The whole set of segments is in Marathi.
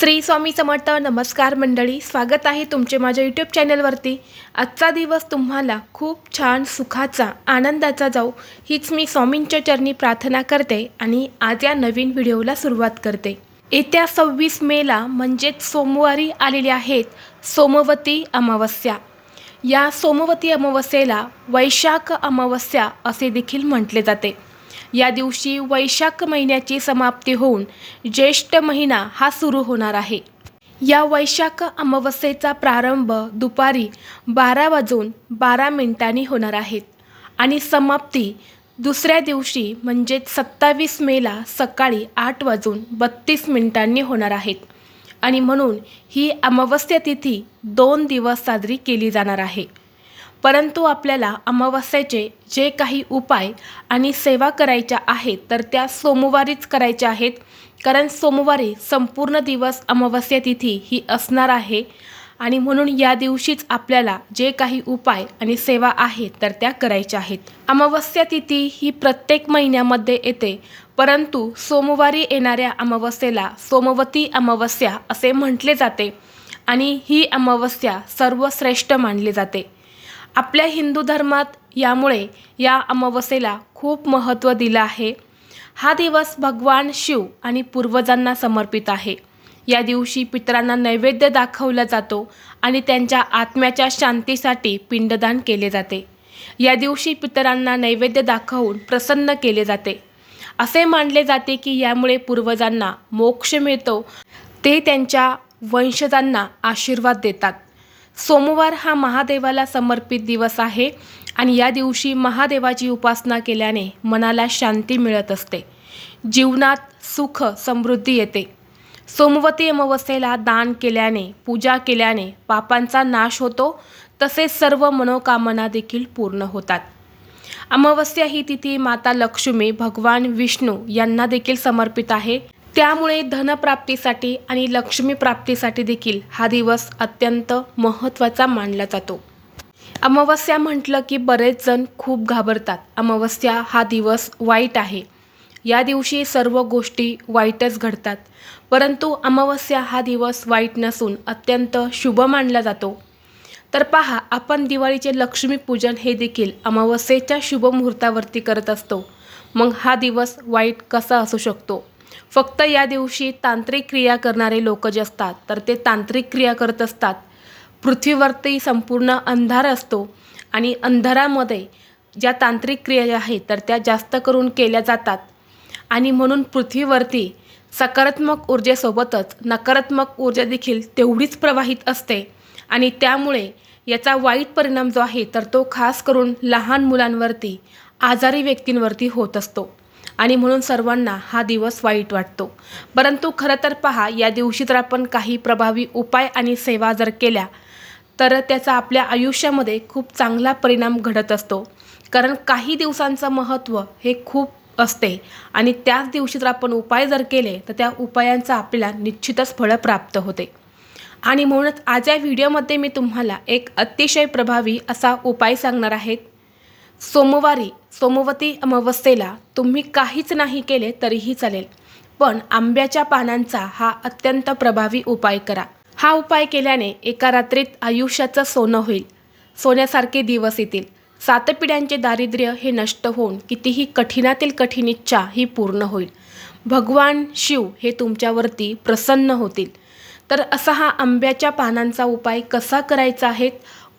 श्री स्वामी समर्थ नमस्कार मंडळी स्वागत आहे तुमचे माझ्या यूट्यूब चॅनलवरती आजचा दिवस तुम्हाला खूप छान सुखाचा आनंदाचा जाऊ हीच मी स्वामींच्या चरणी प्रार्थना करते आणि आज या नवीन व्हिडिओला सुरुवात करते. येत्या सव्वीस मेला म्हणजेच सोमवारी आलेल्या आहेत सोमवती अमावस्या. या सोमवती अमावस्येला वैशाख अमावस्या असे देखील म्हटले जाते. या दिवशी वैशाख महिन्याची समाप्ती होऊन ज्येष्ठ महिना हा सुरू होणार आहे. या वैशाख अमावस्येचा प्रारंभ दुपारी बारा वाजून बारा मिनिटांनी होणार आहेत आणि समाप्ती दुसऱ्या दिवशी म्हणजेच सत्तावीस मेला सकाळी आठ वाजून बत्तीस मिनिटांनी होणार आहेत आणि म्हणून ही अमावस्या तिथी दोन दिवस साजरी केली जाणार आहे. परंतु आपल्याला अमावस्याचे जे काही उपाय आणि सेवा करायच्या आहेत तर त्या सोमवारीच करायच्या आहेत. कारण सोमवारी संपूर्ण दिवस अमावस्या तिथी ही असणार आहे आणि म्हणून या दिवशीच आपल्याला जे काही उपाय आणि सेवा आहेत तर त्या करायच्या आहेत. अमावस्या तिथी ही प्रत्येक महिन्यामध्ये येते परंतु सोमवारी येणाऱ्या अमावस्येला सोमवती अमावस्या असे म्हटले जाते आणि ही अमावस्या सर्वश्रेष्ठ मानली जाते. आपल्या हिंदू धर्मात यामुळे या अमावस्येला खूप महत्त्व दिलं आहे. हा दिवस भगवान शिव आणि पूर्वजांना समर्पित आहे. या दिवशी पितरांना नैवेद्य दाखवला जातो आणि त्यांच्या आत्म्याच्या शांतीसाठी पिंडदान केले जाते. या दिवशी पितरांना नैवेद्य दाखवून प्रसन्न केले जाते. असे मानले जाते की यामुळे पूर्वजांना मोक्ष मिळतो. ते त्यांच्या वंशजांना आशीर्वाद देतात. सोमवार हा महादेवाला समर्पित दिवस आहे आणि या दिवशी महादेवाची उपासना केल्याने मनाला शांती मिळत असते. जीवनात सुख समृद्धी येते. सोमवती अमावस्येला दान केल्याने पूजा केल्याने पापांचा नाश होतो तसेच सर्व मनोकामना देखील पूर्ण होतात. अमावस्या ही तिथी माता लक्ष्मी भगवान विष्णू यांना देखील समर्पित आहे. त्यामुळे धनप्राप्तीसाठी आणि लक्ष्मीप्राप्तीसाठी देखील हा दिवस अत्यंत महत्त्वाचा मानला जातो. अमावस्या म्हटलं की बरेच जण खूप घाबरतात. अमावस्या हा दिवस वाईट आहे. या दिवशी सर्व गोष्टी वाईटच घडतात. परंतु अमावस्या हा दिवस वाईट नसून अत्यंत शुभ मानला जातो. तर पहा आपण दिवाळीचे लक्ष्मीपूजन हे देखील अमावस्येच्या शुभ मुहूर्तावरती करत असतो. मग हा दिवस वाईट कसा असू शकतो? फक्त या दिवशी तांत्रिक क्रिया करणारे लोक जे असतात तर ते तांत्रिक क्रिया करत असतात. पृथ्वीवरती संपूर्ण अंधार असतो आणि अंधारामध्ये ज्या तांत्रिक क्रिया आहेत तर त्या जास्त करून केल्या जातात. आणि म्हणून पृथ्वीवरती सकारात्मक ऊर्जेसोबतच नकारात्मक ऊर्जा देखील तेवढीच प्रवाहित असते. आणि त्यामुळे याचा वाईट परिणाम जो आहे तर तो खास करून लहान मुलांवरती आजारी व्यक्तींवरती होत असतो. आणि म्हणून सर्वांना हा दिवस वाईट वाटतो. परंतु खरं तर पहा या दिवशी जर आपण काही प्रभावी उपाय आणि सेवा जर केल्या तर त्याचा आपल्या आयुष्यामध्ये खूप चांगला परिणाम घडत असतो. कारण काही दिवसांचं महत्त्व हे खूप असते आणि त्याच दिवशी जर आपण उपाय जर केले तर त्या उपायांचा आपल्याला निश्चितच फळं प्राप्त होते. आणि म्हणूनच आज या व्हिडिओमध्ये मी तुम्हाला एक अतिशय प्रभावी असा उपाय सांगणार आहेत सोमवारी सोमवती अमावस्येला तुम्ही काहीच नाही केले तरीही चालेल. पण आंब्याच्या पानांचा हा अत्यंत प्रभावी उपाय करा. हा उपाय केल्याने एका रात्रीत आयुष्याचं सोनं होईल. सोन्यासारखे दिवस येतील. सात पिढ्यांचे दारिद्र्य हे नष्ट होऊन कितीही कठीणातील कठीण इच्छा ही पूर्ण होईल. भगवान शिव हे तुमच्यावरती प्रसन्न होतील. तर असा हा आंब्याच्या पानांचा उपाय कसा करायचा आहे?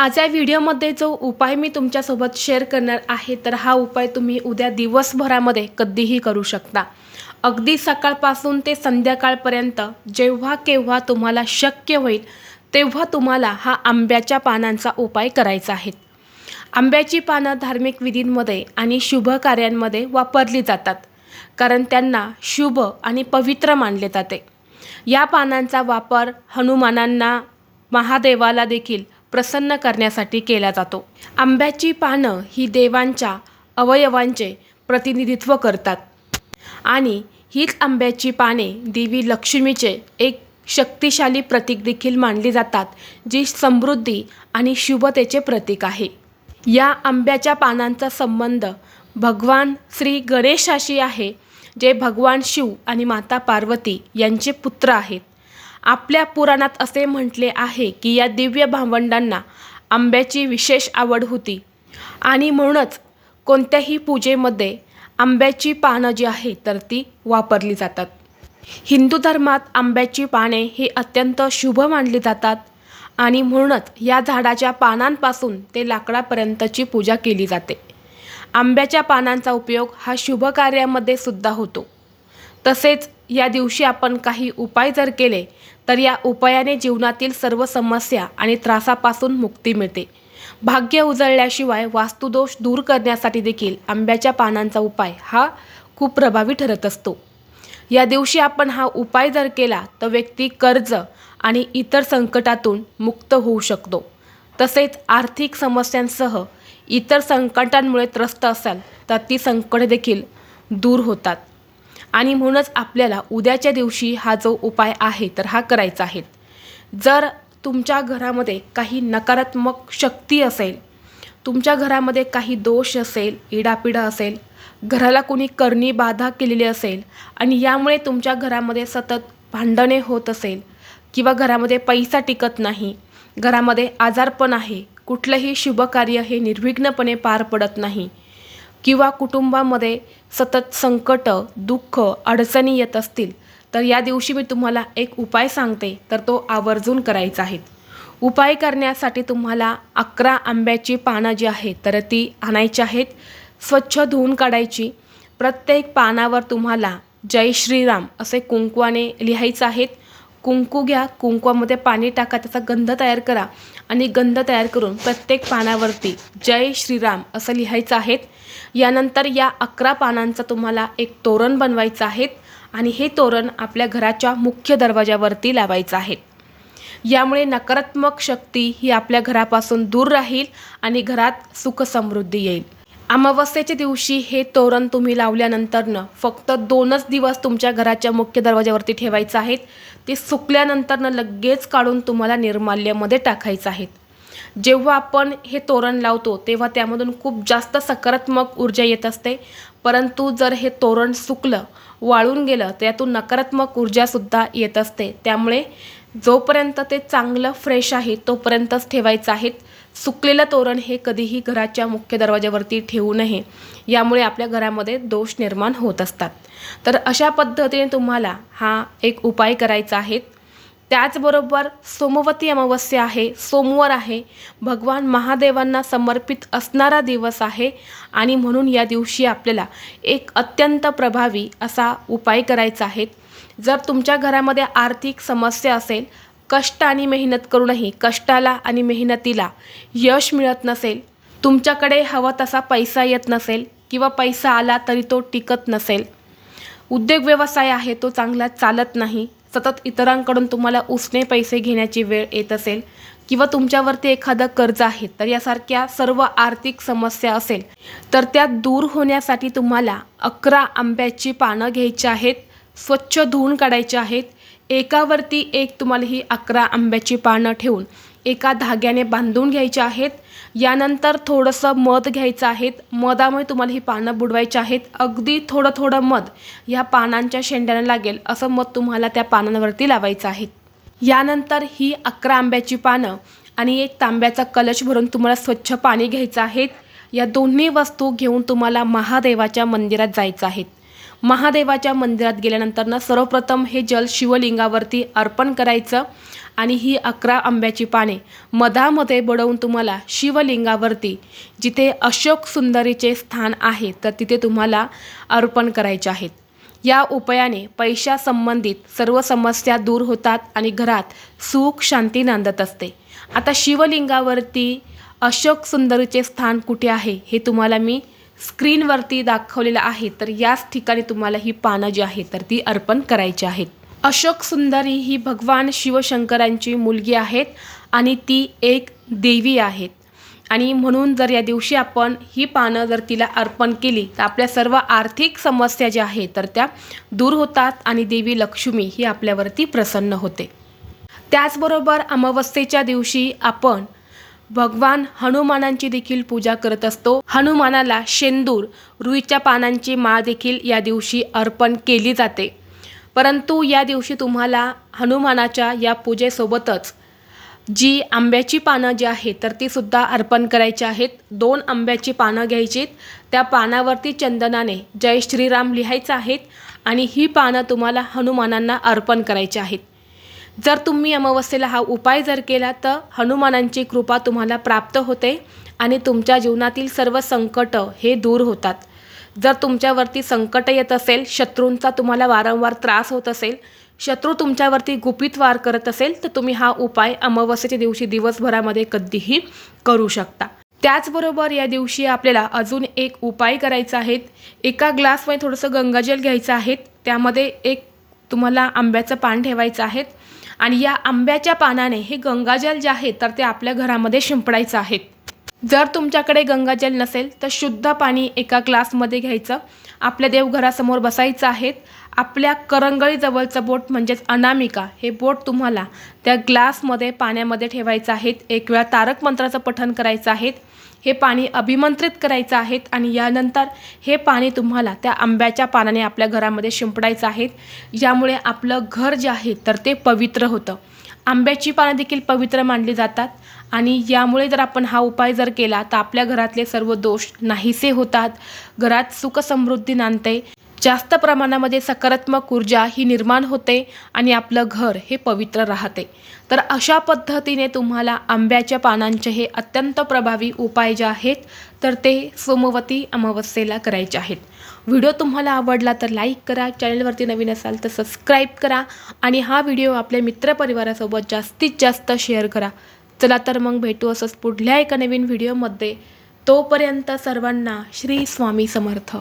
आज या व्हिडिओमध्ये जो उपाय मी तुमच्यासोबत शेअर करणार आहे तर हा उपाय तुम्ही उद्या दिवसभरामध्ये कधीही करू शकता. अगदी सकाळपासून ते संध्याकाळपर्यंत जेव्हा केव्हा तुम्हाला शक्य होईल तेव्हा तुम्हाला हा आंब्याच्या पानांचा उपाय करायचा आहे. आंब्याची पानं धार्मिक विधींमध्ये आणि शुभ कार्यांमध्ये वापरली जातात कारण त्यांना शुभ आणि पवित्र मानले जाते. या पानांचा वापर हनुमानांना महादेवाला देखील प्रसन्न करण्यासाठी केला जातो. आंब्याची पानं ही देवांच्या अवयवांचे प्रतिनिधित्व करतात. आणि हीच आंब्याची पाने देवी लक्ष्मीचे एक शक्तिशाली प्रतीक देखील मानली जातात जी समृद्धी आणि शुभतेचे प्रतीक आहे. या आंब्याच्या पानांचा संबंध भगवान श्री गणेशाशी आहे जे भगवान शिव आणि माता पार्वती यांचे पुत्र आहेत. आपल्या पुराणात असे म्हटले आहे की या दिव्य भावंडांना आंब्याची विशेष आवड होती. आणि म्हणूनच कोणत्याही पूजेमध्ये आंब्याची पानं जी आहे तर ती वापरली जातात. हिंदू धर्मात आंब्याची पाने ही अत्यंत शुभ मानली जातात आणि म्हणूनच या झाडाच्या पानांपासून ते लाकडापर्यंतची पूजा केली जाते. आंब्याच्या पानांचा उपयोग हा शुभ कार्यामध्ये सुद्धा होतो. तसेच या दिवशी आपण काही उपाय जर केले तर या उपायाने जीवनातील सर्व समस्या आणि त्रासापासून मुक्ती मिळते. भाग्य उजळल्याशिवाय वास्तुदोष दूर करण्यासाठी देखील आंब्याच्या पानांचा उपाय हा खूप प्रभावी ठरत असतो. या दिवशी आपण हा उपाय जर केला तर व्यक्ती कर्ज आणि इतर संकटातून मुक्त होऊ शकतो. तसेच आर्थिक समस्यांसह इतर संकटांमुळे त्रस्त असाल तर ती संकटे देखील दूर होतात. आणि म्हणूनच आपल्याला उद्याच्या दिवशी हा जो उपाय आहे तर हा करायचा आहे. जर तुमच्या घरामध्ये काही नकारात्मक शक्ती असेल तुमच्या घरामध्ये काही दोष असेल इडापिडा असेल घराला कोणी करणी बाधा केलेली असेल आणि यामुळे तुमच्या घरामध्ये सतत भांडणे होत असेल किंवा घरामध्ये पैसा टिकत नाही घरामध्ये आजारपण आहे कुठलंही शुभकार्य हे निर्विघ्नपणे पार पडत नाही किंवा कुटुंबामध्ये सतत संकट दुःख अडचणी येत असतील तर या दिवशी मी तुम्हाला एक उपाय सांगते तर तो आवर्जून करायचा आहे. उपाय करण्यासाठी तुम्हाला अकरा आंब्याची पानं जी आहेत तर ती आणायची आहेत स्वच्छ धुवून काढायची. प्रत्येक पानावर तुम्हाला जय श्रीराम असे कुंकवाने लिहायचं आहेत. कुंकू घ्या कुंकवामध्ये पाणी टाका त्याचा गंध तयार करा आणि गंध तयार करून प्रत्येक पानावरती जय श्रीराम असं लिहायचं आहेत. यानंतर या अकरा पानांचं तुम्हाला एक तोरण बनवायचं आहे आणि हे तोरण आपल्या घराच्या मुख्य दरवाजावरती लावायचं आहे यामुळे नकारात्मक शक्ती ही आपल्या घरापासून दूर राहील आणि घरात सुख समृद्धी येईल. अमावस्येच्या दिवशी हे तोरण तुम्ही लावल्यानंतरनं फक्त दोनच दिवस तुमच्या घराच्या मुख्य दरवाजावरती ठेवायचं आहेत. ते सुकल्यानंतरनं लगेच काढून तुम्हाला निर्माल्यामध्ये टाकायचं आहेत. जेव्हा आपण हे तोरण लावतो तेव्हा त्यामधून खूप जास्त सकारात्मक ऊर्जा येत असते. परंतु जर हे तोरण सुकलं वाळून गेलं तर यातून नकारात्मक ऊर्जासुद्धा येत असते. त्यामुळे जोपर्यंत ते चांगलं फ्रेश आहे तोपर्यंतच ठेवायचं आहे. सुकलेलं तोरण हे कधीही घराच्या मुख्य दरवाजावरती ठेवू नये. यामुळे आपल्या घरामध्ये दोष निर्माण होत असतात. तर अशा पद्धतीने तुम्हाला हा एक उपाय करायचा आहे. त्याचबरोबर सोमवती अमावस्या आहे सोमवार आहे. भगवान महादेवांना समर्पित असणारा दिवस आहे आणि म्हणून या दिवशी आपल्याला एक अत्यंत प्रभावी असा उपाय करायचा आहे. जर तुमच्या घरामध्ये आर्थिक समस्या असेल कष्ट आणि मेहनत करूनही कष्टाला आणि मेहनतीला यश मिळत नसेल तुमच्याकडे हवा तसा पैसा येत नसेल किंवा पैसा आला तरी तो टिकत नसेल. उद्योग व्यवसाय आहे तो चांगला चालत नाही. सतत इतरांकडून तुम्हाला उसने पैसे घेण्याची वेळ येत असेल किंवा तुमच्यावरती एखादं कर्ज आहे तर यासारख्या सर्व आर्थिक समस्या असेल तर त्या दूर होण्यासाठी तुम्हाला अकरा आंब्याची पानं घ्यायची आहेत स्वच्छ धुवून काढायची आहेत. एकावरती एक तुम्हाला ही अकरा आंब्याची पानं ठेवून एका धाग्याने बांधून घ्यायचे आहेत. यानंतर थोडंसं मध घ्यायचं आहेत. मधामुळे तुम्हाला ही पानं बुडवायची आहेत. अगदी थोडं थोडं मध या पानांच्या शेंड्याने लागेल. असं मध तुम्हाला त्या पानांवरती लावायचं आहे यानंतर ही अकरा आंब्याची पानं आणि एक तांब्याचा कलश भरून तुम्हाला स्वच्छ पाणी घ्यायचं आहे या दोन्ही वस्तू घेऊन तुम्हाला महादेवाच्या मंदिरात जायचं आहेत महादेवाच्या मंदिरात गेल्यानंतर सर्वप्रथम हे जल शिवलिंगावरती अर्पण करायचं आणि ही अकरा आंब्याची पाने मधामध्ये बुडवून तुम्हाला शिवलिंगावरती जिथे अशोक सुंदरीचे स्थान आहे तर तिथे तुम्हाला अर्पण करायचे आहेत. या उपायाने पैशासंबंधित सर्व समस्या दूर होतात आणि घरात सुख शांती नांदत असते. आता शिवलिंगावरती अशोक सुंदरीचे स्थान कुठे आहे हे तुम्हाला मी स्क्रीनवरती दाखवलेलं आहे तर याच ठिकाणी तुम्हाला ही पानं जी आहेत तर ती अर्पण करायची आहेत. अशोक सुंदरी ही भगवान शिवशंकरांची मुलगी आहेत आणि ती एक देवी आहेत. आणि म्हणून जर या दिवशी आपण ही पानं जर तिला अर्पण केली तर आपल्या सर्व आर्थिक समस्या ज्या आहेत तर त्या दूर होतात आणि देवी लक्ष्मी ही आपल्यावरती प्रसन्न होते. त्याचबरोबर अमावस्येच्या दिवशी आपण भगवान हनुमानांची देखील पूजा करत असतो. हनुमानाला शेंदूर रुईच्या पानांची माळ देखील या दिवशी अर्पण केली जाते. परंतु या दिवशी तुम्हाला हनुमानाच्या या पूजेसोबतच जी आंब्याची पानं जी आहेत तर ती सुद्धा अर्पण करायची आहेत. दोन आंब्याची पानं घ्यायचीत त्या पानावरती चंदनाने जय श्रीराम लिहायचं आहेत आणि ही पानं तुम्हाला हनुमानांना अर्पण करायची आहेत. जर तुम्ही अमावस्येला हा उपाय जर केला तर हनुमानांची कृपा तुम्हाला प्राप्त होते आणि तुमच्या जीवनातील सर्व संकट हे दूर होतात. जर तुमच्यावरती संकट येत असेल शत्रूंचा तुम्हाला वारंवार त्रास होत असेल शत्रू तुमच्यावरती गुपित वार करत असेल तर तुम्ही हा उपाय अमावस्येच्या दिवशी दिवसभरामध्ये कधीही करू शकता. त्याचबरोबर या दिवशी आपल्याला अजून एक उपाय करायचा आहे. एका ग्लासमध्ये थोडंसं गंगाजल घ्यायचं आहे. त्यामध्ये एक तुम्हाला आंब्याचं पान ठेवायचं आहे. आणि या आंब्याच्या पानाने हे गंगाजल जे आहे तर ते आपल्या घरामध्ये शिंपडायचं आहे. जर तुमच्याकडे गंगाजल नसेल तर शुद्ध पाणी एका ग्लासमध्ये घ्यायचं. आपल्या देवघरासमोर बसायचं आहेत आपल्या करंगळीजवळचं बोट म्हणजेच अनामिका हे बोट तुम्हाला त्या ग्लासमध्ये पाण्यामध्ये ठेवायचं आहेत एक वेळा तारक मंत्राचं पठण करायचं आहे. हे पाणी अभिमंत्रित करायचं आहेत आणि यानंतर हे पाणी तुम्हाला त्या आंब्याच्या पानाने आपल्या घरामध्ये शिंपडायचं आहे यामुळे आपलं घर जे आहे तर ते पवित्र होतं. आंब्याची पानं देखील पवित्र मानली जातात आणि यामुळे जर आपण हा उपाय जर केला तर आपल्या घरातले सर्व दोष नाहीसे होतात. घरात सुखसमृद्धी नांदते. जास्त प्रमाणामध्ये सकारात्मक ऊर्जा ही निर्माण होते आणि आपलं घर हे पवित्र राहते. तर अशा पद्धतीने तुम्हाला आंब्याच्या पानांचे हे अत्यंत प्रभावी उपाय जे आहेत तर ते सोमवती अमावस्येला करायचे आहेत. व्हिडिओ तुम्हाला आवडला तर लाईक करा चॅनलवरती नवीन असाल तर सबस्क्राईब करा आणि हा व्हिडिओ आपल्या मित्रपरिवारासोबत जास्तीत जास्त शेअर करा. चला तर मग भेटू असंच पुढल्या एका नवीन व्हिडिओमध्ये. तोपर्यंत सर्वांना श्री स्वामी समर्थ.